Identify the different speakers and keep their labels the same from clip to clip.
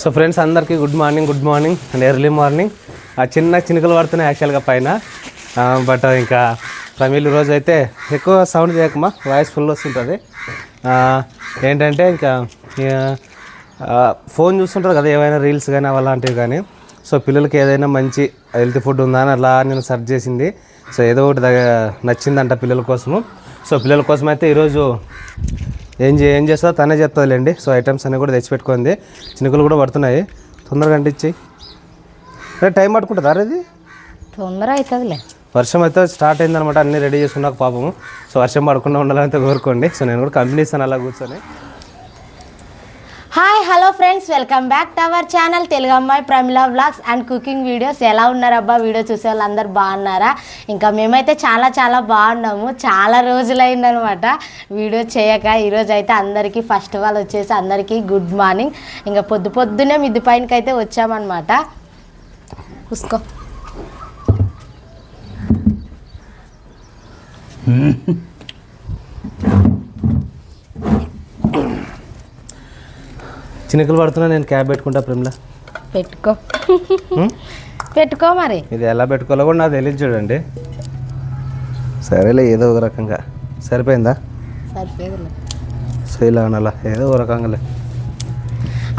Speaker 1: So friends అందరికీ good morning good morning and early morning. ఆ చిన్న చినుకలు పడుతున్నాయి యాక్చువల్గా పైన. బట్ ఇంకా ప్రమీల్ రోజు అయితే ఎక్కువ సౌండ్ చేయకమా వాయిస్ ఫుల్ వస్తుంటుంది. ఏంటంటే ఇంకా ఫోన్ చూస్తుంటారు కదా ఏవైనా రీల్స్ కానీ అలాంటివి కానీ సో పిల్లలకి ఏదైనా మంచి హెల్తీ ఫుడ్ ఉందా అని అలా నేను సెర్చ్ చేసింది. సో ఏదో ఒకటి దగ్గర నచ్చిందంట పిల్లల కోసము. సో పిల్లల కోసం అయితే ఈరోజు ఏం చే ఏం చేస్తుందో తనే చెప్తుందిలేండి. సో ఐటమ్స్ అన్నీ కూడా తెచ్చిపెట్టుకుంది. చినుకులు కూడా పడుతున్నాయి. తొందరగా అంటించి రే టైం పట్టుకుంటుందా ఇది?
Speaker 2: తొందర అవుతుందిలే
Speaker 1: వర్షం అయితే స్టార్ట్ అయిందనమాట. అన్నీ రెడీ చేసుకున్నాక పాపము. సో వర్షం పడకుండా ఉండాలంటే కోరుకోండి. సో నేను కూడా కంపెనీ ఇస్తాను అలా కూర్చొని.
Speaker 2: Hi hello friends welcome back to our channel Telugu అమ్మాయి Pramila vlogs and cooking videos ఎలా ఉన్నారబ్బా వీడియో చూసే వాళ్ళందరూ బాగున్నారా? ఇంకా మేమైతే చాలా చాలా బాగున్నాము. చాలా రోజులైందనమాట వీడియో చేయక. ఈరోజు అయితే అందరికీ ఫస్ట్ ఆల్ వచ్చేసి అందరికీ గుడ్ మార్నింగ్ ఇంకా పొద్దు పొద్దునే మిద్ది పైనకి అయితే వచ్చామన్నమాట. చూసుకో
Speaker 1: చినుకులు పడుతున్నా నేను క్యాబ్ పెట్టుకుంటా ప్రేమలా.
Speaker 2: పెట్టుకో. పెట్టుకో మరి.
Speaker 1: ఇది ఎలా పెట్టుకోవాలో కూడా నాకు తెలియదు చూడండి. సరేలే ఏదో ఒక రకంగా. సరిపోయిందా?
Speaker 2: సరిపోదులే
Speaker 1: సో ఇలా అనాలా ఏదో ఒక రకంగాలే.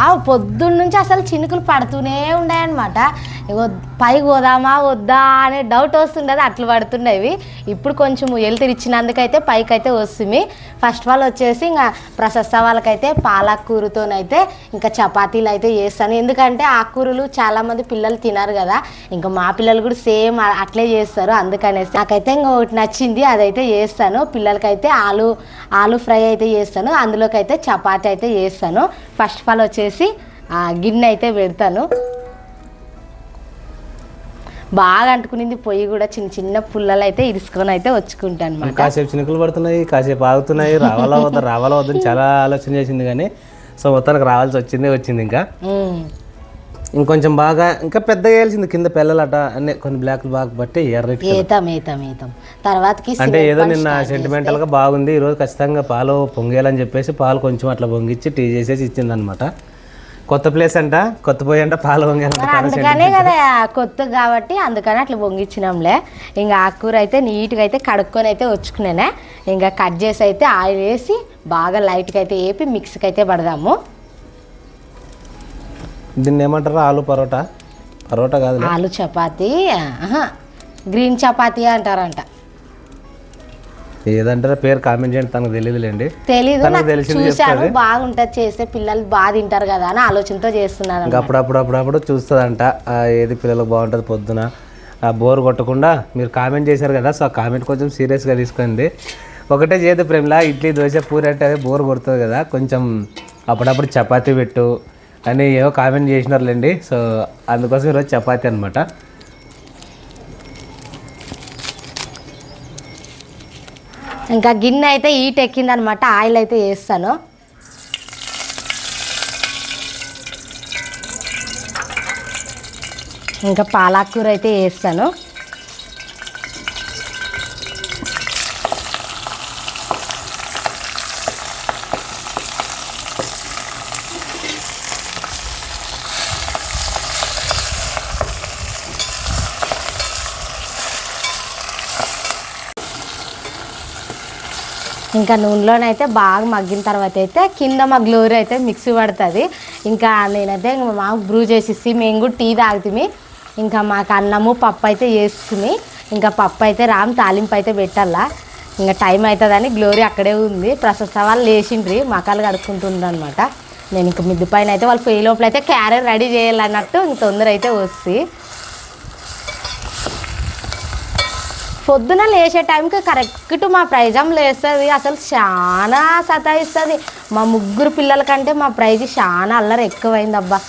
Speaker 2: ఆ పొద్దున్న నుంచి అసలు చినుకులు పడుతూనే ఉన్నాయన్నమాట పైకి పోదామా వద్దా అనే డౌట్ వస్తుండేది అట్లు పడుతుండేవి. ఇప్పుడు కొంచెం వెళ్తురు ఇచ్చినందుకైతే పైకి అయితే వస్తుంది. ఫస్ట్ ఆఫ్ ఆల్ వచ్చేసి ఇంకా ప్రశస్త వాళ్ళకైతే పాలకూరతోనైతే ఇంకా చపాతీలు అయితే చేస్తాను. ఎందుకంటే ఆకుకూరలు చాలామంది పిల్లలు తినరు కదా. ఇంకా మా పిల్లలు కూడా సేమ్ అట్లే చేస్తారు. అందుకనేసి నాకైతే ఇంకా ఒకటి నచ్చింది అదైతే చేస్తాను. పిల్లలకైతే ఆలు ఆలు ఫ్రై అయితే చేస్తాను. అందులోకి అయితే చపాతీ అయితే చేస్తాను. ఫస్ట్ ఆఫ్ ఆల్ వచ్చేసి ఆ, గిన్నె అయితే పెడతాను. బాగా అంటుకునింది పొయ్యి కూడా చిన్న చిన్న పుల్లలు అయితే ఇరుసుకొని అయితే వచ్చుకుంటాను
Speaker 1: కాసేపు చినుకులు పడుతున్నాయి కాసేపు ఆగుతున్నాయి రావాలా వద్దా రావాలా వద్దని చాలా ఆలోచన చేసింది కానీ సో మొత్తానికి రావాల్సి వచ్చింది వచ్చింది ఇంకా. ఇంకొంచెం బాగా ఇంకా పెద్ద వేయాల్సింది కింద పిల్లలట అన్ని కొన్ని బ్లాక్లు బాగా బట్టి ఎర్రటి
Speaker 2: ఏతాం ఏతాం ఏతాం. తర్వాతకి
Speaker 1: అంటే ఏదో నిన్న సెంటిమెంటల్గా బాగుంది ఈరోజు ఖచ్చితంగా పాలు పొంగేయాలని చెప్పేసి పాలు కొంచెం అట్లా పొంగిచ్చి టీ చేసేసి ఇచ్చింది అనమాట కొత్త ప్లేస్ అంట కొత్త పోయి అంట పాలు
Speaker 2: అందుకనే కదా కొత్త కాబట్టి అందుకని అట్లా పొంగిచ్చినాంలే. ఇంకా ఆకుకూర అయితే నీట్గా అయితే కడుక్కొని అయితే వచ్చుకునేనే. ఇంకా కట్ చేసి అయితే ఆయిల్ వేసి బాగా లైట్గా అయితే వేపి మిక్స్కి అయితే పడదాము.
Speaker 1: దీన్ని ఏమంటారు ఆలు పరోటా? పరోటా కాదు
Speaker 2: ఆలు చపాతీ గ్రీన్ చపాతీ అంటారంట.
Speaker 1: ఏదంటారో? పేరు కామెంట్ చేయండి తనకు తెలియదులేండి తెలిసింది
Speaker 2: చూశాను బాగుంటుంది చేస్తే పిల్లలు బాగా తింటారు కదా అని ఆలోచనతో చేస్తున్నాను
Speaker 1: ఇంకా అప్పుడప్పుడు అప్పుడప్పుడు చూస్తుందంట. ఏది పిల్లలకు బాగుంటుంది పొద్దున. ఆ బోర్ కొట్టకుండా మీరు కామెంట్ చేశారు కదా సో ఆ కామెంట్ కొంచెం సీరియస్గా తీసుకోండి. ఒకటే చేతి ప్రేమలా ఇడ్లీ దోశ పూరి అంటే అదే బోర్ కొడుతుంది కదా. కొంచెం అప్పుడప్పుడు చపాతీ పెట్టు అని ఏవో కామెంట్ చేసినారులేండి. సో అందుకోసం ఈరోజు చపాతి అనమాట
Speaker 2: ఇంకా గిన్నె అయితే హీట్ ఎక్కిందనమాట ఆయిల్ అయితే వేస్తాను. ఇంకా పాలాకూర అయితే వేస్తాను. ఇంకా నూనెలోనైతే బాగా మగ్గిన తర్వాత అయితే కింద మా గ్లోరీ అయితే మిక్సీ పడుతుంది. ఇంకా నేనైతే ఇంకా మాకు బ్రూ చేసేసి మేము కూడా టీ తాగుతుంది ఇంకా మాకు అన్నము పప్పు అయితే చేస్తుంది. ఇంకా పప్పు అయితే రామ్ తాలింపు అయితే పెట్టాలా. ఇంకా టైం అవుతుందని గ్లోరీ అక్కడే ఉంది. ప్రశస్త వాళ్ళు లేచిండ్రి మకాలు కడుక్కుంటుండ్రు అనమాట నేను ఇంక మిద్దు పైన అయితే వాళ్ళు ఫెయిల్ లోపల అయితే క్యారెట్ రెడీ చేయాలన్నట్టు ఇంక తొందర అయితే వస్తుంది. పొద్దున లేచే టైంకి కరెక్ట్ మా ప్రైజం లేస్తుంది. అసలు చాలా సతాయిస్తుంది. మా ముగ్గురు పిల్లల కంటే మా ప్రైజ్ చాలా అల్లరి ఎక్కువైంది అబ్బా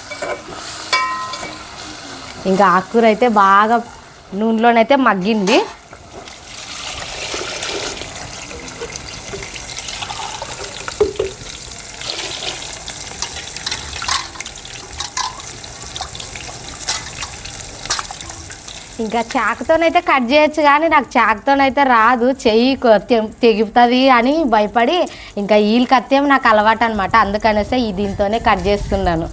Speaker 2: ఇంకా ఆకుకూర అయితే బాగా నూనెలోనైతే మగ్గింది. ఇంకా చాకుతోనైతే కట్ చేయొచ్చు కానీ నాకు చాకుతోనైతే రాదు. చెయ్యి తెగుతుంది అని భయపడి ఇంకా వీళ్ళు కత్తేమో నాకు అలవాటు అనమాట అందుకనేసే ఈ దీంతోనే కట్ చేస్తున్నాను.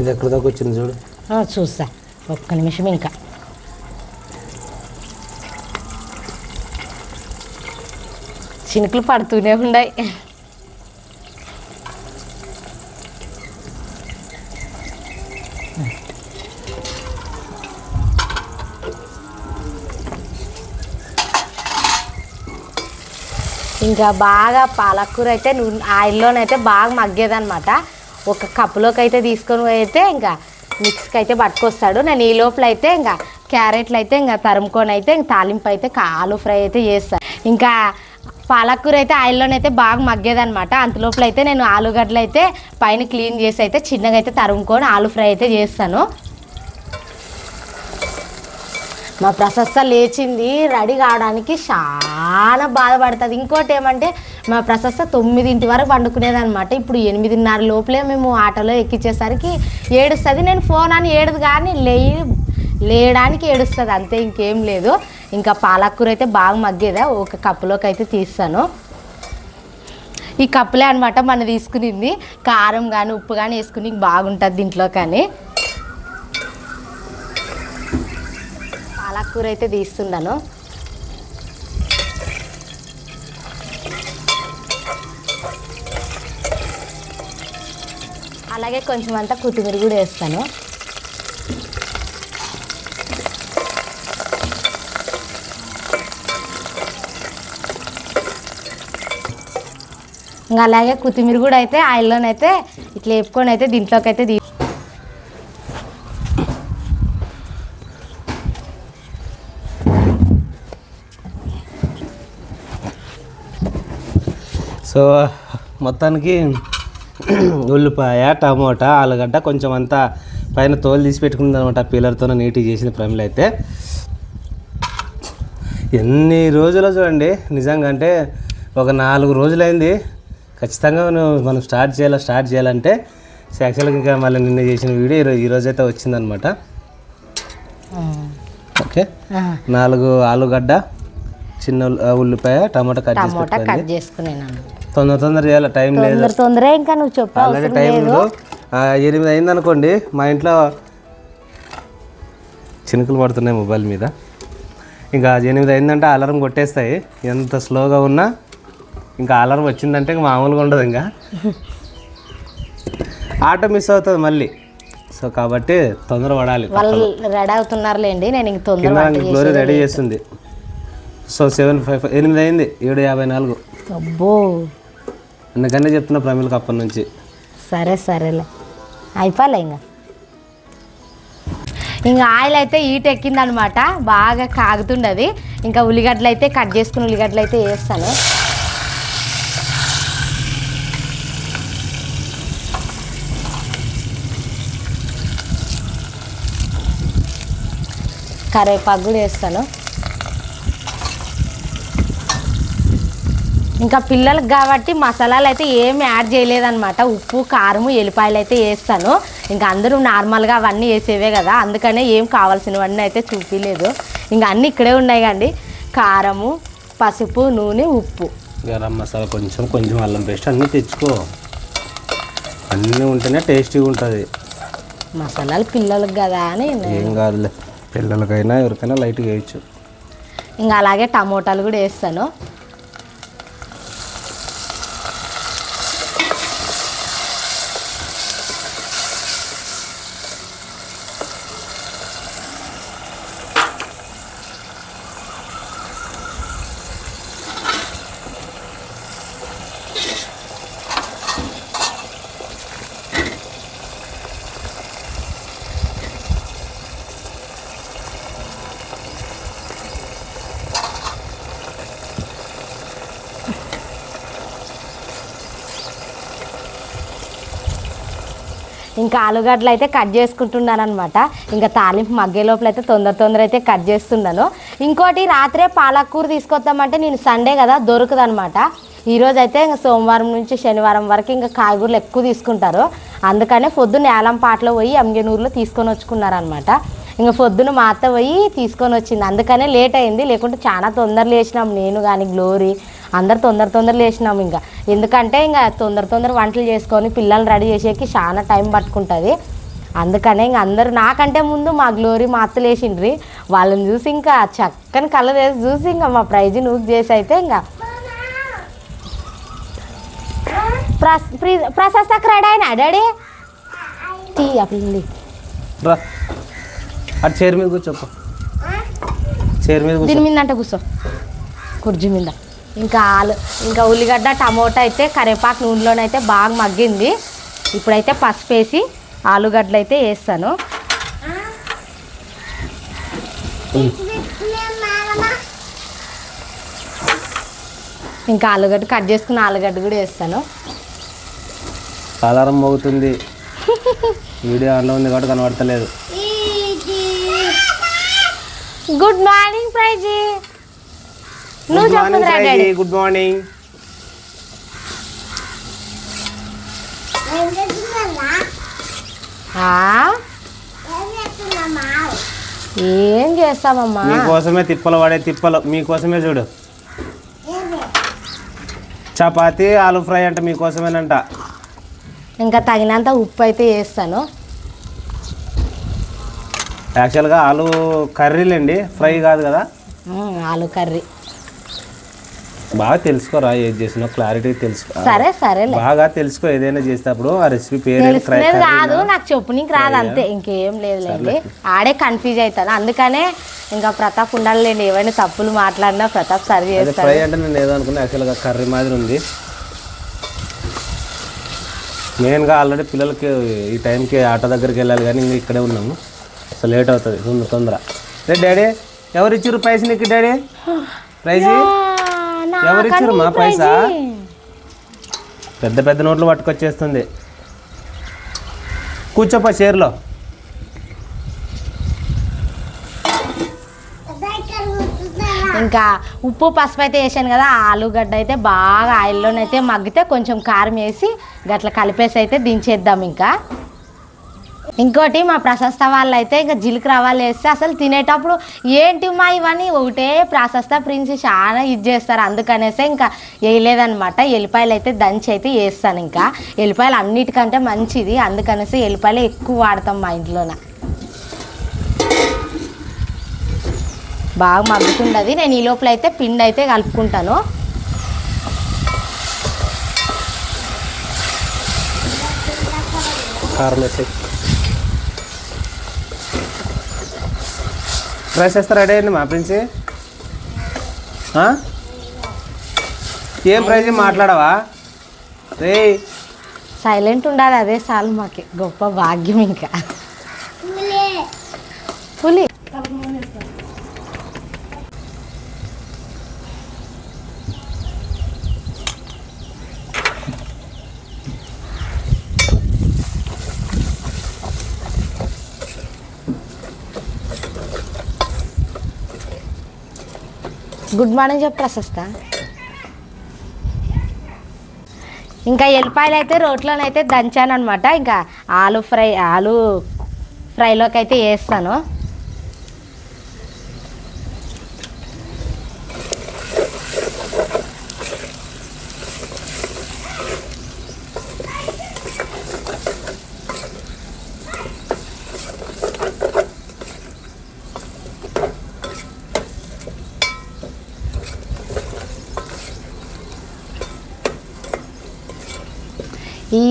Speaker 1: ఇది ఎక్కడ దాకా వచ్చింది చూడు.
Speaker 2: చూస్తా. ఒక్క నిమిషం ఇంకా. చినుకులు పడుతూనే ఉన్నాయి. ఇంకా బాగా పాలకూర అయితే నూనె ఆయిల్లోనైతే బాగా మగ్గేదనమాట ఒక కప్పులోకి అయితే తీసుకొని పోయితే అయితే ఇంకా మిక్స్కి అయితే పట్టుకొస్తాడు. నేను ఈ లోపల అయితే ఇంకా క్యారెట్లు అయితే ఇంకా తరుముకొని అయితే ఇంకా తాలింపు అయితే ఆలు ఫ్రై అయితే చేస్తాను ఇంకా పాలకూర అయితే ఆయిల్లోనైతే బాగా మగ్గేదనమాట అంత లోపల అయితే నేను ఆలుగడ్డలు అయితే పైన క్లీన్ చేసి అయితే చిన్నగా అయితే తరుముకొని ఆలు ఫ్రై అయితే చేస్తాను. మా ప్రశస్త లేచింది. రెడీ కావడానికి చాలా బాధపడుతుంది. ఇంకోటి ఏమంటే మా ప్రశస్త తొమ్మిదింటి వరకు పండుకునేదనమాట ఇప్పుడు ఎనిమిదిన్నర లోపలే మేము ఆటోలో ఎక్కించేసరికి ఏడుస్తుంది. నేను ఫోన్ అని ఏడదు కానీ లే లేయడానికి ఏడుస్తుంది. అంతే ఇంకేం లేదు. ఇంకా పాలకూర అయితే బాగా మగ్గేదా? ఒక కప్పులోకి అయితే తీస్తాను. ఈ కప్పులే అనమాట మన తీసుకునింది. కారం కానీ ఉప్పు కానీ వేసుకుని బాగుంటుంది దీంట్లో కానీ పాలకూర అయితే తీస్తున్నాను. అలాగే కొంచెం అంతా కొత్తిమీర కూడా వేస్తాను. ఇంకా అలాగే కొత్తిమీర కూడా అయితే ఆయిల్లోనైతే ఇట్లా వేపుకొని అయితే దీంట్లోకి అయితే తీ
Speaker 1: సో మొత్తానికి ఉల్లిపాయ టమోటా ఆలుగడ్డ కొంచెం అంతా పైన తోలు తీసి పెట్టుకుంది అనమాట పీలర్తో నీట్గా చేసిన ప్రమిలు అయితే. ఎన్ని రోజులు చూడండి నిజంగా అంటే ఒక నాలుగు రోజులైంది. ఖచ్చితంగా మనం స్టార్ట్ చేయాలి స్టార్ట్ చేయాలంటే యాక్చువల్గా ఇంకా మళ్ళీ నిన్న చేసిన వీడియో ఈరోజు ఈరోజు అయితే వచ్చిందనమాట. ఓకే? నాలుగు ఆలుగడ్డ చిన్న ఉల్- ఉల్లిపాయ టమాటా కట్
Speaker 2: చేసుకున్నాను
Speaker 1: తొందర తొందర చేయాలి టైం లేదు.
Speaker 2: తొందర తొందర ఇంకా నువ్వు చెప్పు
Speaker 1: ఆల్రెడీ
Speaker 2: అవసరం
Speaker 1: టైం ఎనిమిది అయింది అనుకోండి మా ఇంట్లో చినుకులు పడుతున్నాయి మొబైల్ మీద. ఇంకా ఎనిమిది అయిందంటే అలారం కొట్టేస్తాయి. ఎంత స్లోగా ఉన్నా ఇంకా అలారం వచ్చిందంటే ఇంకా మామూలుగా ఉండదు ఇంకా. ఆటో మిస్ అవుతుంది మళ్ళీ. సో కాబట్టి తొందర పడాలి
Speaker 2: వాళ్ళు రెడీ అవుతున్నారులేండి నేను ఇంక తొందర
Speaker 1: గ్లోరీ రెడీ చేస్తుంది. సో సెవెన్ ఫైవ్ ఎనిమిది అయింది ఏడు యాభై నాలుగు.
Speaker 2: అబ్బో.
Speaker 1: అందుకనే చెప్తున్నా ప్రమిళకి అప్పటి నుంచి.
Speaker 2: సరే సరేలే. అయిపోలే ఇంకా ఇంకా ఆయిల్ అయితే ఈట ఎక్కిందనమాట. బాగా కాగుతుండది. ఇంకా ఉల్లిగడ్డలు అయితే కట్ చేసుకుని ఉల్లిగడ్డలు అయితే వేస్తాను. కరేపాకు కూడా వేస్తాను. ఇంకా పిల్లలకు కాబట్టి మసాలాలు అయితే ఏమి యాడ్ చేయలేదన్నమాట. ఉప్పు కారము ఎల్లిపాయలు అయితే వేస్తాను. ఇంకా అందరూ నార్మల్గా అవన్నీ వేసేవే కదా. అందుకనే ఏం కావాల్సినవన్నీ అయితే చూపించలేదు ఇంకా అన్నీ ఇక్కడే ఉన్నాయి కండి. కారము పసుపు నూనె ఉప్పు.
Speaker 1: గరం మసాలా కొంచెం కొంచెం అల్లం పేస్ట్ అన్నీ తెచ్చుకో. అన్నీ ఉంటేనే టేస్టీగా ఉంటుంది.
Speaker 2: మసాలాలు పిల్లలకు కదా అని
Speaker 1: ఏం కాదులే. పిల్లలకైనా ఎవరికైనా లైట్గా వేయచ్చు.
Speaker 2: ఇంకా అలాగే టమోటాలు కూడా వేస్తాను. ఇంకా ఆలుగడ్డలు అయితే కట్ చేసుకుంటున్నాను అనమాట ఇంకా తాలింపు మగ్గే లోపల అయితే తొందర తొందర అయితే కట్ చేస్తున్నాను. ఇంకోటి రాత్రే పాలకూర తీసుకొద్దామంటే నేను సండే కదా దొరకదు అనమాట ఈరోజు అయితే ఇంకా సోమవారం నుంచి శనివారం వరకు ఇంకా కాయగూరలు ఎక్కువ తీసుకుంటారు. అందుకనే పొద్దున్న ఏలం పాటలో పోయి అంగనూరులో తీసుకొని వచ్చుకున్నారనమాట ఇంకా పొద్దున మా అత్త పోయి తీసుకొని వచ్చింది. అందుకనే లేట్ అయింది. లేకుంటే చాలా తొందరలు లేచినాం. నేను కానీ గ్లోరీ అందరు తొందర తొందర లేచినాం ఇంకా. ఎందుకంటే ఇంకా తొందర తొందర వంటలు చేసుకొని పిల్లల్ని రెడీ చేసేకి చాలా టైం పట్టుకుంటుంది. అందుకనే ఇంక అందరూ నాకంటే ముందు మా గ్లోరీ మా అత్తలు వేసిండ్రి. వాళ్ళని చూసి ఇంకా చక్కని కలర్ వేసి చూసి ఇంకా మా ప్రైజ్ నూక్ చేసి అయితే ఇంకా ప్రశస్తకు రెడీ అయినా డాడీ? పిల్లి.
Speaker 1: రా. అటు చైర్ మీద చైర్ మీద
Speaker 2: దీని మీద అంటే కూర్చో. కుర్జీ మీద. ఇంకా ఆలు ఇంకా ఉల్లిగడ్డ టమోటా అయితే కరివేపాకు నూనెలోనైతే బాగా మగ్గింది. ఇప్పుడైతే పసుపు వేసి ఆలుగడ్డలు అయితే వేస్తాను. ఇంకా ఆలుగడ్డ కట్ చేసుకున్న ఆలుగడ్డ కూడా వేస్తాను.
Speaker 1: అలారం మోగుతుంది. వీడియో ఆన్లో ఉంది కాబట్టి కనబడతలేదు.
Speaker 2: గుడ్ మార్నింగ్ ప్రైజీ
Speaker 1: గుడ్ మార్నింగ్ సాయి గుడ్?
Speaker 2: ఏం చేస్తామమ్మా
Speaker 1: మీకోసమే తిప్పలు పడే తిప్పలు. మీకోసమే చూడు. చపాతి ఆలు ఫ్రై అంటే మీకోసమేనంట.
Speaker 2: ఇంకా తగినంత ఉప్పు అయితే వేస్తాను.
Speaker 1: యాక్చువల్గా ఆలు కర్రీలండి. ఫ్రై కాదు కదా.
Speaker 2: ఆలు కర్రీ.
Speaker 1: బాగా తెలుసుకోరా ఏది చేసినా క్లారిటీ తెలుసుకో
Speaker 2: సరే సరేలే.
Speaker 1: బాగా తెలుసుకో ఏదైనా చేసేటప్పుడు ఆ రెసిపీ పేరు కర్రీనా?
Speaker 2: నాకు చెప్పు నీకు రాదు అంతే ఇంకేం లేదులేండి. ఆడే కన్ఫ్యూజ్ అవుతాను. అందుకనే ఇంకా ప్రతాప్ ఉండాలండి ఏమైనా తప్పులు మాట్లాడినా ప్రతాప్ సరి
Speaker 1: అదే
Speaker 2: చేస్తాడు.
Speaker 1: ఫ్రై అంటే నేను ఏదో అనుకున్నా యాక్చువల్గా కర్రీ మాదిరి ఉంది. మెయిన్గా ఆల్రెడీ పిల్లలకి ఈ టైంకి ఆటో దగ్గరికి వెళ్ళాలి కానీ ఇంకా ఇక్కడే ఉన్నాము సో లేట్ అవుతుంది తొందర తొందర. డాడీ ఎవరు ఇచ్చారు పైస నీకు డాడీ? ప్రైజ్? ఎవరు ఇచ్చారు మా పైసా పెద్ద పెద్ద నోట్లు పట్టుకొచ్చేస్తుంది. కూర్చోపా చైర్లో.
Speaker 2: ఇంకా ఉప్పు పసుపు అయితే వేసాను కదా ఆలుగడ్డ అయితే బాగా ఆయిల్లోనైతే మగ్గితే కొంచెం కారం వేసి గట్ల కలిపేసి అయితే దించేద్దాం ఇంకా. ఇంకోటి మా ప్రశస్త వాళ్ళు అయితే ఇంకా జీలకర్ర ఆవాలు వేస్తే అసలు తినేటప్పుడు ఏంటి మా ఇవన్నీ? ఒకటే ప్రశస్త ప్రిన్స్ చాలా ఇది చేస్తారు. అందుకనేసి ఇంకా వేయలేదనమాట ఎల్లిపాయలు అయితే దంచి అయితే వేస్తాను ఇంకా. ఎల్లిపాయలు అన్నిటికంటే మంచిది. అందుకనేసి ఎల్లిపాయలు ఎక్కువ వాడతాం మా ఇంట్లోన. బాగా మగ్గుతుండది. నేను ఈ లోపల అయితే పిండి అయితే కలుపుకుంటాను.
Speaker 1: కారం రైస్ వేస్తే రెడీ అయింది మా ప్రిన్సి? ఏం ప్రైజ్ మాట్లాడవా? రే
Speaker 2: సైలెంట్ ఉండాలి అదే చాలు మాకు. గొప్ప భాగ్యం ఇంకా. గుడ్ మార్నింగ్ చెప్పు ప్రశస్త ఇంకా ఎల్లిపాయలు అయితే రోట్లోనైతే దంచాను అనమాట ఇంకా ఆలు ఫ్రై ఆలు ఫ్రైలోకి అయితే వేస్తాను.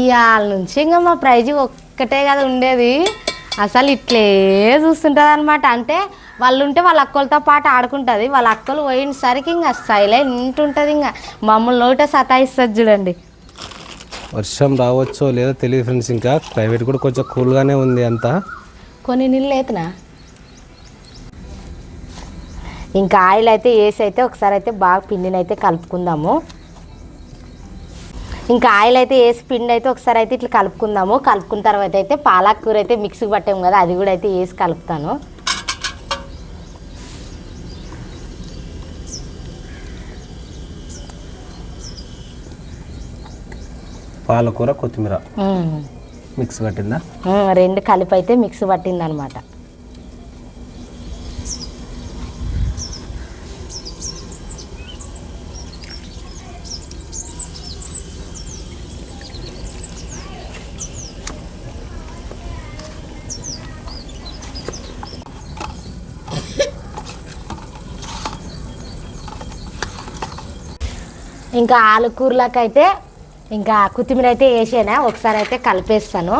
Speaker 2: ఇవాళ నుంచి ఇంకా మా ప్రైజ్ ఒక్కటే కదా ఉండేది. అసలు ఇట్లే చూస్తుంటుంది అనమాట అంటే వాళ్ళు ఉంటే వాళ్ళ అక్కలతో పాటు ఆడుకుంటుంది. వాళ్ళ అక్కలు పోయినసరికి ఇంకా సైలెంట్ ఉంటుంది ఇంకా మమ్మల్ని నోటే సతాయిస్తుంది చూడండి.
Speaker 1: వర్షం రావచ్చో లేదో తెలియదు ఫ్రెండ్స్ ఇంకా. క్లైమేట్ కూడా కొంచెం కూల్గానే ఉంది అంతా.
Speaker 2: కొన్ని నీళ్ళు ఎత్తునా ఇంకా ఆయిల్ అయితే వేసి అయితే ఒకసారి అయితే బాగా పిండిని అయితే కలుపుకుందాము. ఇంకా ఆయిల్ అయితే వేసి పిండి అయితే ఒకసారి అయితే ఇట్లా కలుపుకుందాము. కలుపుకున్న తర్వాత అయితే పాలక్ కూర అయితే మిక్సీకి పట్టాము కదా అది కూడా అయితే వేసి కలుపుతాను.
Speaker 1: పాలకూర కొత్తిమీర. మిక్స్ పట్టిందా?
Speaker 2: రెండు కలిపి అయితే మిక్స్ పట్టింది ఇంకా ఆలుకూరలకైతే ఇంకా కొత్తిమీర అయితే వేసానా? ఒకసారి అయితే కలిపేస్తాను.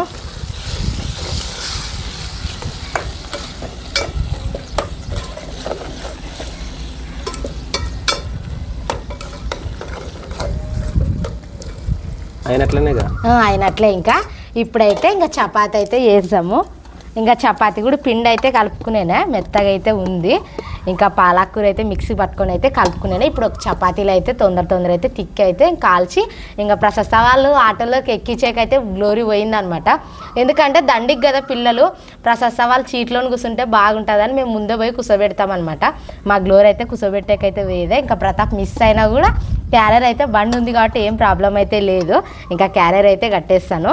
Speaker 1: అయినట్లనేగా?
Speaker 2: అయినట్లే ఇంకా. ఇప్పుడైతే ఇంకా చపాతి అయితే వేసాము. ఇంకా చపాతి కూడా పిండి అయితే కలుపుకునేనా? మెత్తగా అయితే ఉంది. ఇంకా పాలకూర అయితే మిక్సీ పట్టుకొని అయితే కలుపుకున్నాను. ఇప్పుడు ఒక చపాతీలు అయితే తొందర తొందర అయితే తిక్కి అయితే కాల్చి ఇంకా ప్రశస్త వాళ్ళు ఆటోలోకి ఎక్కించేకైతే గ్లోరీ పోయిందనమాట. ఎందుకంటే దండికి కదా పిల్లలు ప్రశస్త వాళ్ళు చీట్లోని కూర్చుంటే బాగుంటుందని మేము ముందే పోయి కూర్చోబెడతామన్నమాట. మా గ్లోరీ అయితే కూర్చోబెట్టేకైతే వేయదే ఇంకా ప్రతాప్ మిస్ అయినా కూడా క్యారియర్ అయితే బండి ఉంది కాబట్టి ఏం ప్రాబ్లం అయితే లేదు. ఇంకా క్యారియర్ అయితే కట్టేస్తాను.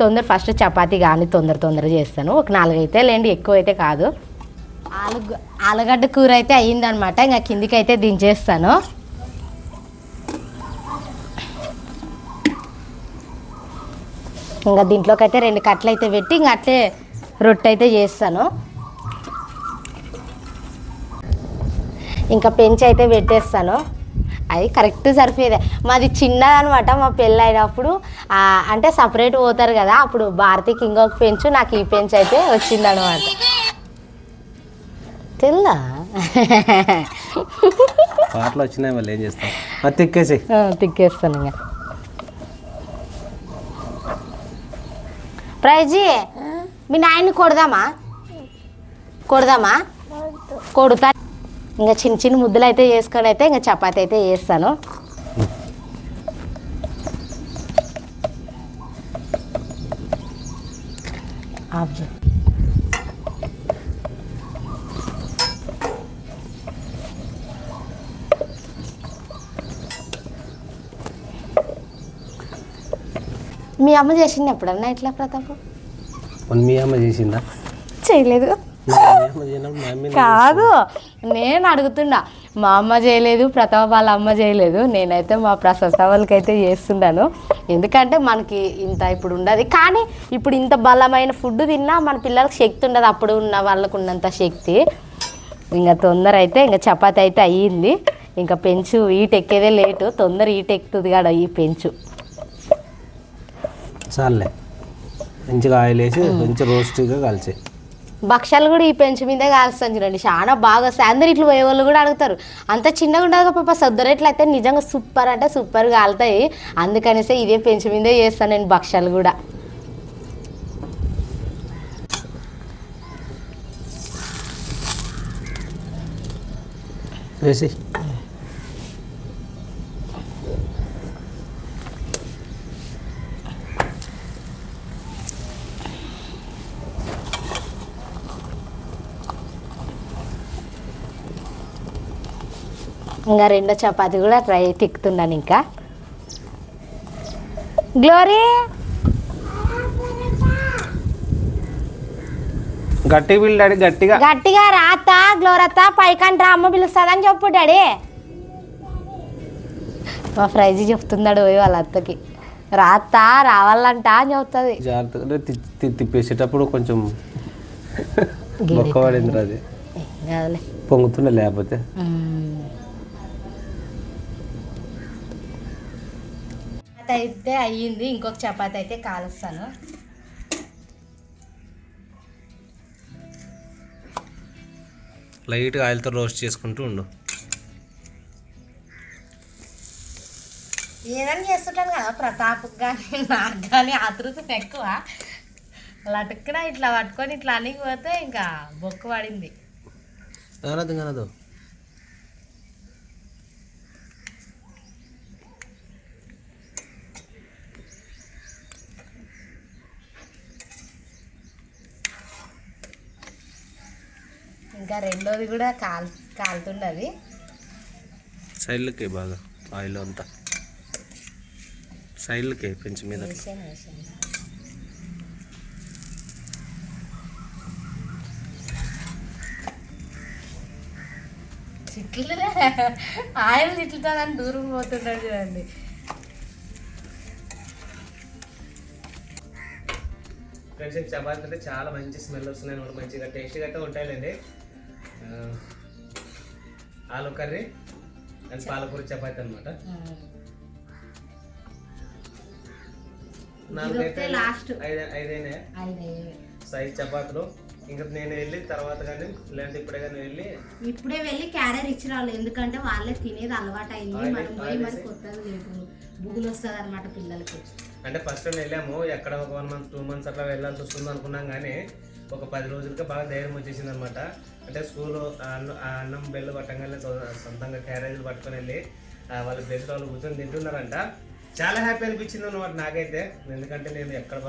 Speaker 2: తొందర ఫస్ట్ చపాతీ కానీ తొందర తొందర చేస్తాను. ఒక నాలుగు అయితే లేండి ఎక్కువ అయితే కాదు. ఆలు ఆలుగడ్డ కూర అయితే అయ్యిందనమాట. ఇంకా కిందికి అయితే దించేస్తాను. ఇంకా దీంట్లోకి అయితే రెండు కట్టలు అయితే పెట్టి ఇంకా అట్లే రొట్టె అయితే చేస్తాను. ఇంకా పెంచి అయితే పెట్టేస్తాను. అది కరెక్ట్ సరిపోయేదే. మాది చిన్నదనమాట మా పెళ్ళి అయినప్పుడు అంటే సపరేట్ పోతారు కదా అప్పుడు భారతికి ఇంకొక పెంచు నాకు ఈ పెంచు అయితే వచ్చిందనమాట. తెల్లా?
Speaker 1: పాటలు వచ్చినాయి మళ్ళీ ఏం చేస్తాం? అది తిక్కేసి.
Speaker 2: ఆ, తిక్కేస్తాను ఇంకా. ప్రైజీ మీ నాయన్ని కొడదామా? కొడదామా? కొడుతా. ఇంకా చిన్న చిన్న ముద్దలు అయితే చేసుకొని అయితే ఇంకా చపాతి అయితే చేస్తాను. మీ అమ్మ చేసింది ఎప్పుడన్నా ఇట్లా ప్రతాప్?
Speaker 1: మీ అమ్మ చేసిందా?
Speaker 2: చేయలేదు.
Speaker 1: మీ అమ్మ చేయనప్పుడు మా అమ్మ
Speaker 2: కాదు నేను అడుగుతున్నా. మా అమ్మ చేయలేదు ప్రతాప్ వాళ్ళ అమ్మ చేయలేదు. నేనైతే మా ప్రశస్త వాళ్ళకైతే చేస్తున్నాను. ఎందుకంటే మనకి ఇంత ఇప్పుడు ఉండదు. కానీ ఇప్పుడు ఇంత బలమైన ఫుడ్ తిన్నా మన పిల్లలకు శక్తి ఉండదు. అప్పుడు ఉన్న వాళ్ళకు ఉన్నంత శక్తి. ఇంకా తొందర అయితే ఇంకా చపాతి అయితే అయ్యింది. ఇంకా పెంచు ఈట ఎక్కేదే లేటు. తొందర ఈట ఎక్కుతుంది కాడ ఈ పెంచు.
Speaker 1: చాలే మంచిగా ఆయిల్ వేసి మంచి రోస్ట్గా కాల్చి
Speaker 2: భక్షాలు కూడా ఈ పెంచు మీదే కాల్స్తాను చూడండి. చాలా బాగా వస్తాయి అందరు ఇట్లా పోయే వాళ్ళు కూడా అడుగుతారు. అంత చిన్నగా ఉండదు పాప సొద్దరెట్లు అయితే నిజంగా సూపర్ అంటే సూపర్ కాలుతాయి. అందుకనేసి ఇదే పెంచు మీదే చేస్తాను నేను భక్షాలు కూడా.
Speaker 1: వేసి.
Speaker 2: ఇంకా రెండో చపాతి కూడా ట్రై తిక్కుతున్నాను ఇంకా. గ్లోరీ!
Speaker 1: గట్టి బిల్ డాడీ గట్టిగా.
Speaker 2: గట్టిగా రాత గ్లోరత్త పైకంట్రా అమ్మ పిలుస్తుందని చెప్పు డాడీ. మా ఫ్రైజీ చెప్తున్నాడు పోయి వాళ్ళ అత్తకి. రాత రావాలంట అని చెప్తుంది.
Speaker 1: జాగ్రత్తగా తిప్పేసేటప్పుడు కొంచెం బొక్క పడింది అది.
Speaker 2: ఏం కాదులే.
Speaker 1: పొంగుతుండే లేకపోతే.
Speaker 2: చపాతి అయితే అయ్యింది. ఇంకొక చపాతి అయితే కాలుస్తాను.
Speaker 1: లైట్గా ఆయిల్తో రోస్ట్ చేసుకుంటూ ఉండు.
Speaker 2: ఏదైనా చేస్తుంటాను కదా ప్రతాప్ కానీ నాకు కానీ ఆతృత ఎక్కువ. లటుక్కున ఇట్లా పట్టుకొని ఇట్లా అనికి పోతే ఇంకా బొక్కు పడింది.
Speaker 1: కానదు కానదు
Speaker 2: ఇంకా రెండోది కూడా కాల్ కాలుతున్నది
Speaker 1: సైడ్లకి బాగా ఆయిల్ అంతా. సైడ్లకి పెంచి మీద.
Speaker 2: చిట్లు ఆయన చిట్లుతానని దూరం పోతున్నాడు చూడండి.
Speaker 1: ఫ్రెండ్స్ ఈ చపాతీ అంటే చాలా మంచి స్మెల్ వస్తున్నాయి. అన్నమాట మంచిగా టేస్టీగా అయితే ఉంటాయిలేండి. ఆ, ఆలు కర్రీ అండ్ పాలకూర చపాతి అనమాట సైజ్ చపాతీలు. ఇంకా నేను వెళ్ళి తర్వాత కానీ లేదంటే ఇప్పుడే కానీ వెళ్ళి
Speaker 2: ఇప్పుడే వెళ్ళి క్యారియర్ ఇచ్చిన వాళ్ళు ఎందుకంటే వాళ్ళే తినేది అలవాటు అయింది. మనం పోయి మరి కొత్తది లేదు. వస్తుంది అనమాట పిల్లలకి.
Speaker 1: అంటే ఫస్ట్ వెళ్ళాము. ఎక్కడ ఒక వన్ మంత్ టూ మంత్స్ అట్లా వెళ్ళాల్సి వస్తుంది అనుకున్నాం కానీ ఒక పది రోజులకి బాగా ధైర్యం వచ్చేసింది అనమాట అంటే స్కూల్ అన్నం బెల్లు పట్టంగానే సొంతంగా క్యారేజీలు పట్టుకొని వెళ్ళి ఆ, వాళ్ళ బెల్ట్ వాళ్ళు కూర్చొని తింటున్నారంట. చాలా హ్యాపీ అనిపించింది అనమాట నాకైతే. ఎందుకంటే నేను ఎక్కడ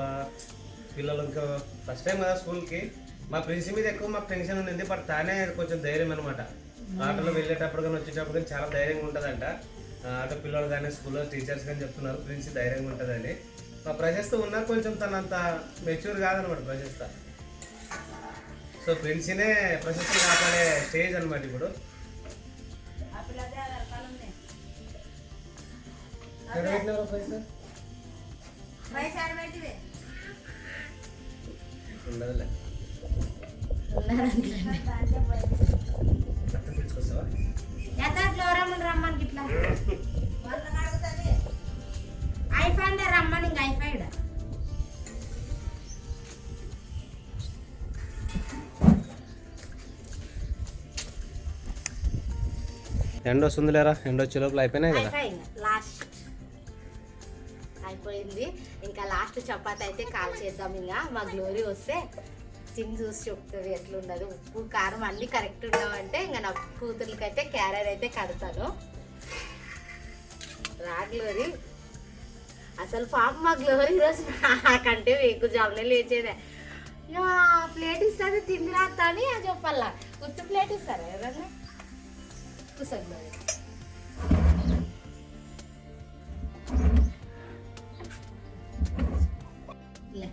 Speaker 1: పిల్లలు ఇంకా ఫస్ట్ టైం కదా స్కూల్కి. మా ప్రిన్సి మీద ఎక్కువ మాకు టెన్షన్ ఉంది. బట్ తానే కొంచెం ధైర్యం అనమాట ఆటోలో వెళ్ళేటప్పుడు కానీ వచ్చేటప్పుడు కానీ చాలా ధైర్యంగా ఉంటుందంట. ఆటో పిల్లలు కానీ స్కూల్లో టీచర్స్ కానీ చెప్తున్నారు. ప్రిన్సి ధైర్యంగా ఉంటుందని. మా ప్రశస్త ఉన్నారు కొంచెం తను అంత మెచ్యూర్ కాదనమాట ప్రశస్త. సో ప్రిన్సినే ప్రశస్త కాపాడే స్టేజ్ అనమాట ఇప్పుడు? ఉండదులే.
Speaker 2: రమ్మని ఇట్లా ఐఫైడ్ రమ్మని ఇంక ఐఫైడ్
Speaker 1: ఎండ వస్తుంది లేరా ఎండ వచ్చే లోపల అయిపోయినాయి కదా.
Speaker 2: అయిపోయింది. లాస్ట్. అయిపోయింది. ఇంకా లాస్ట్ చపాతి అయితే కాల్ చేద్దాం ఇంకా. మా గ్లోరీ వస్తే తిని చూసి చెప్తుంది ఎట్లుండదు. ఉప్పు కారం అన్నీ కరెక్ట్ ఉండవంటే ఇంకా నా కూతుర్లకైతే క్యారెట్ అయితే కడతాను. రా గ్లోరీ. అసలు పాప మా గ్లోరీ ఈరోజు నాకంటే వేకు జామునే లేచేదే. ప్లేట్ ఇస్తారు తిండి అని చెప్పాలా గుర్తు ప్లేట్ ఇస్తారా ఎవరన్నా? గ్లోరీ లే.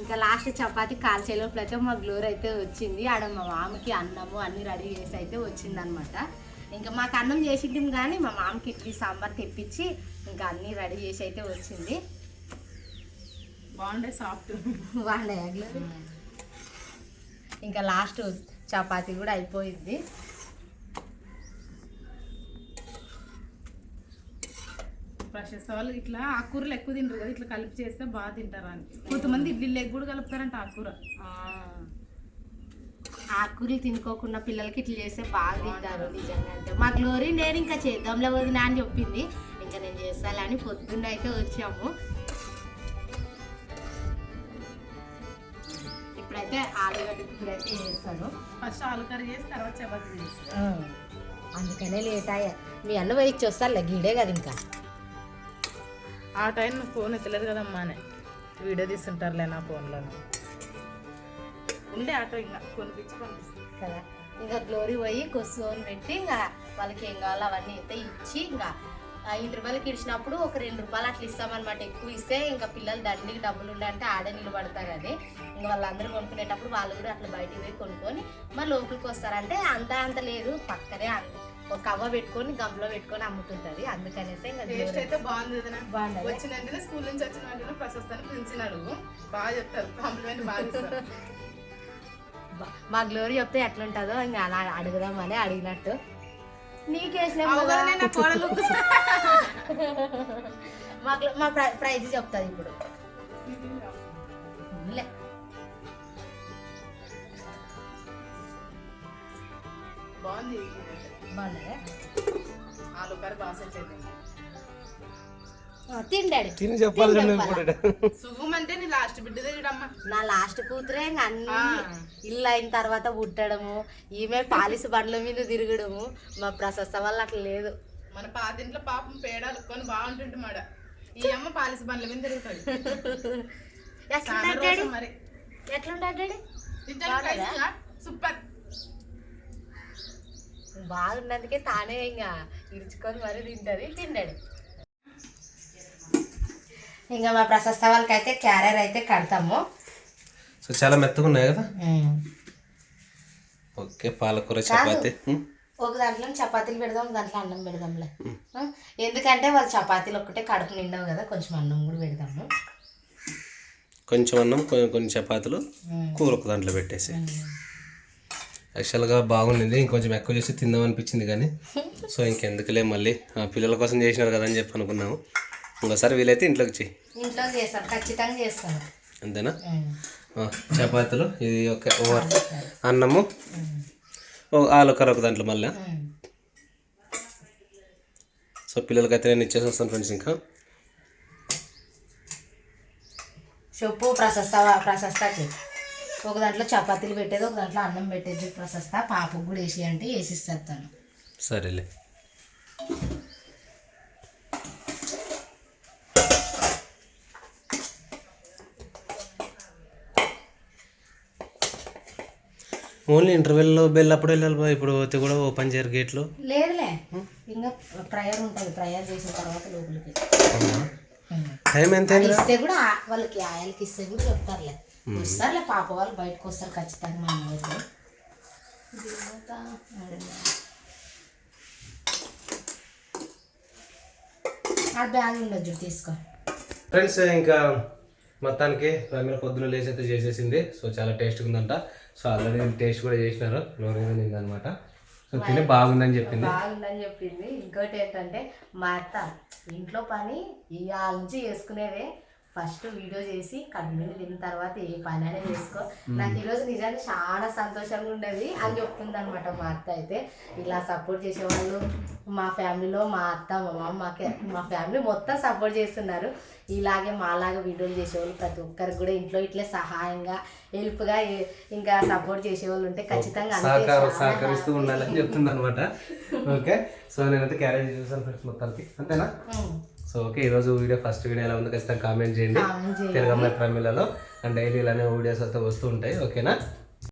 Speaker 2: ఇంకా లాస్ట్ చపాతి కాల్చే లోపల అయితే మా గ్లోర్ అయితే వచ్చింది. ఆడ మా మామకి అన్నము అన్ని రెడీ చేసి అయితే వచ్చిందనమాట ఇంకా మాకు అన్నం చేసింది కానీ మా మామకి ఇడ్లీ సాంబార్ తెప్పించి ఇంకా అన్ని రెడీ చేసి అయితే వచ్చింది.
Speaker 3: బాగుండే సాఫ్ట్.
Speaker 2: వాళ్ళ ఇంకా లాస్ట్ చపాతి కూడా అయిపోయింది.
Speaker 3: ప్రశస్త వాళ్ళు ఇట్లా ఆకుకూరలు ఎక్కువ తింటారు కదా ఇట్లా కలిపి చేస్తే బాగా తింటారు అని. కొంతమంది ఇడ్లీ లెగ్ కూడా కలుపుతారంట ఆకుకూర
Speaker 2: ఆ. ఆకుకూరలు తినుకోకుండా పిల్లలకి ఇట్లా చేస్తే బాగా తింటారు నిజంగా అంటే మా గ్లోరీ నేను ఇంకా చేద్దాంలే వదినా అని చెప్పింది. ఇంకా నేను చేస్తాలే అని పొద్దున్న అయితే వచ్చాము. ఇప్పుడైతే ఆలుగడ్డ అయితే చేస్తాను
Speaker 3: ఫస్ట్ ఆలు కర్రీ చేసి తర్వాత చపాతీ చేస్తారు.
Speaker 2: అందుకనే లేట్ అయ్యా. మీ అన్న ఇచ్చి వస్తాను గీడే కదా ఇంకా.
Speaker 3: ఆ టైం నువ్వు ఫోన్ ఎత్తలేదు కదమ్మా అని. వీడియో తీస్తుంటారులే నా ఫోన్లో ఉండే ఆటో ఇంకా కొనిపించి పంపిస్తుంది
Speaker 2: కదా. ఇంకా గ్లోరీ పోయి కొసుకొని పెట్టి ఇంకా వాళ్ళకి ఏం కావాలో అవన్నీ అయితే ఇచ్చి ఇంకా ఐదు రూపాయలకి ఇచ్చినప్పుడు ఒక రెండు రూపాయలు అట్లా ఇస్తామన్నమాట. ఎక్కువ ఇస్తే ఇంకా పిల్లలు దండికి డబ్బులు ఉండాలంటే ఆడే నిలబడతారు కానీ ఇంకా వాళ్ళందరూ కొనుక్కునేటప్పుడు వాళ్ళు కూడా అట్లా బయటికి పోయి కొనుక్కొని మరి లోపలికి వస్తారంటే అంత అంత లేదు. పక్కనే అంత ఒక కవ్వ పెట్టుకొని గంపలో పెట్టుకొని అమ్ముతుంటది. అందుకనేసి ఇంకా
Speaker 3: టేస్ట్ అయితే బాగుంది.
Speaker 2: బాగుందా?
Speaker 3: వచ్చిన వెంటనే స్కూల్ నుంచి వచ్చిన వెంటనే ప్రశస్తాన్ని పిలిచిన అడుగు. బాగా చెప్తారు. కాంప్లిమెంట్ బాగా
Speaker 2: మా గ్లోరీ చెప్తే ఎట్లుంటుందో ఇంకా అలా అడుగుదామని అడిగినట్టు. నీకేసిన మా ప్రైజ్ చెప్తుంది ఇప్పుడు.
Speaker 3: బాగుంది.
Speaker 2: బాగున్నదా?
Speaker 3: ఆలు కర్రీ బాగా సెట్ అయిపోయింది
Speaker 2: ఆ, తిండాడు
Speaker 1: తిని చెప్పాలి
Speaker 3: అంటే నీ లాస్ట్ బిడ్డదే చూడమ్మా.
Speaker 2: నా లాస్ట్ కూతురే అన్ని. ఇల్లు అయిన తర్వాత పుట్టడము ఈమె పాలిసి బండ్ల మీద తిరగడము మా ప్రశస్త వల్ల అట్లా లేదు.
Speaker 3: మన పాతింట్లో పాపం పేడాలు కొని బాగుంటుంటే మాడ. ఈ అమ్మ పాలిసి బండ్ల మీద తిరుగుతాడు
Speaker 2: ఎట్లుంటాడు?
Speaker 3: మరి.
Speaker 2: ఎట్లుంటాడు
Speaker 3: సూపర్.
Speaker 2: బాగున్నందుకే తానే ఇంకా ఇరుచుకొని మరి తింటది తిండాడు ఇంకా మా ప్రశస్త వాళ్ళకి అయితే క్యారియర్ అయితే కడతాము.
Speaker 1: సో చాలా మెత్తగా ఉన్నాయి కదా? ఓకే పాలకూర చపాతి.
Speaker 2: ఒక దాంట్లో చపాతీలు పెడదాం ఒక దాంట్లో అన్నం పెడదాంలే. ఎందుకంటే వాళ్ళు చపాతీలు ఒక్కటే కడుపు నిండవు కదా కొంచెం అన్నం కూడా పెడదాము.
Speaker 1: కొంచెం అన్నం కొన్ని చపాతీలు కూర ఒక దాంట్లో పెట్టేసి యాక్చువల్గా బాగుండింది. ఇంకొంచెం ఎక్కువ చేసి తిందాం అనిపించింది కానీ. సో ఇంకెందుకులే మళ్ళీ. పిల్లల కోసం చేసినారు కదా అని చెప్పి అనుకున్నాము. ఇంకోసారి వీలైతే ఇంట్లోకి చెయ్యి
Speaker 2: ఇంట్లో చేస్తాను ఖచ్చితంగా చేస్తాను
Speaker 1: అంతేనా? చపాతీలు. ఇది ఒక ఓవర్. అన్నము. ఓ ఆలు కర్ర ఒక దాంట్లో మళ్ళీ. సో పిల్లలకైతే నేను ఇచ్చేసి వస్తాను ఫ్రెండ్స్ ఇంకా.
Speaker 2: చెప్పు ప్రశస్త ప్రశస్తకి ఒక దాంట్లో చపాతీలు పెట్టేది ఒక దాంట్లో అన్నం పెట్టేది ప్రశస్త. పాపకు కూడా వేసి అంటే వేసిస్తాను
Speaker 1: సరేలే. ఓన్లీ ఇంటర్వెల్లో బెల్ అప్పుడు వెళ్ళాలి బా. ఇప్పుడు పోతే కూడా ఓపెన్ చేయరు గేట్లు.
Speaker 2: లేదులే. ఇంకా ప్రయర్ ఉంటుంది ప్రయర్ చేసిన తర్వాత లోపలికి.
Speaker 1: టైం ఎంత
Speaker 2: ఇస్తే కూడా వాళ్ళకి ఆయాలకి ఇస్తే కూడా చెప్తారులే. వస్తారులే పాప వాళ్ళు బయటకు వస్తారు ఖచ్చితంగా మా ఊరికి ఆ బ్యాగ్ ఉండొచ్చు తీసుకో.
Speaker 1: ఫ్రెండ్స్ ఇంకా మొత్తానికి ప్రమీల పొద్దున లేచి అయితే చేసేసింది. సో చాలా టేస్ట్గా ఉందంట. సో ఆల్రెడీ టేస్ట్ కూడా చేసినారు. నోరు అనమాట సో తిని బాగుందని చెప్పింది.
Speaker 2: బాగుందని చెప్పింది. ఇంకోటి ఏంటంటే మా అత్త ఇంట్లో పని ఇవాళ నుంచి చేసుకునేదే ఫస్ట్ వీడియో చేసి కడుపుని తిన్న తర్వాత ఏ పని అయినా చేసుకో నాకు ఈరోజు నిజంగా చాలా సంతోషంగా ఉండేది అని చెప్తుంది అనమాట మా అత్త అయితే. ఇలా సపోర్ట్ చేసేవాళ్ళు మా ఫ్యామిలీలో మా అత్త మా మామ మాకే మా ఫ్యామిలీ మొత్తం సపోర్ట్ చేస్తున్నారు. ఇలాగే మాలాగా వీడియోలు చేసేవాళ్ళు ప్రతి ఒక్కరికి కూడా ఇంట్లో ఇట్లే సహాయంగా హెల్ప్గా ఇంకా సపోర్ట్ చేసేవాళ్ళు ఉంటే ఖచ్చితంగా
Speaker 1: సహకరిస్తూ ఉండాలని చెప్తుంది అనమాట ఓకే. సో నేనైతే క్యారేజ్ చూసాను ఫ్రెండ్స్ మొత్తానికి. అంతేనా. సో ఓకే ఈరోజు వీడియో ఫస్ట్ వీడియో ఎలా ఉందో ఖచ్చితంగా
Speaker 2: కామెంట్ చేయండి.
Speaker 1: తెలుగు అమ్మాయి ప్రమిలలో అండ్ డైలీ ఇలానే వీడియోస్ వస్తే వస్తూ ఉంటాయి. ఓకేనా?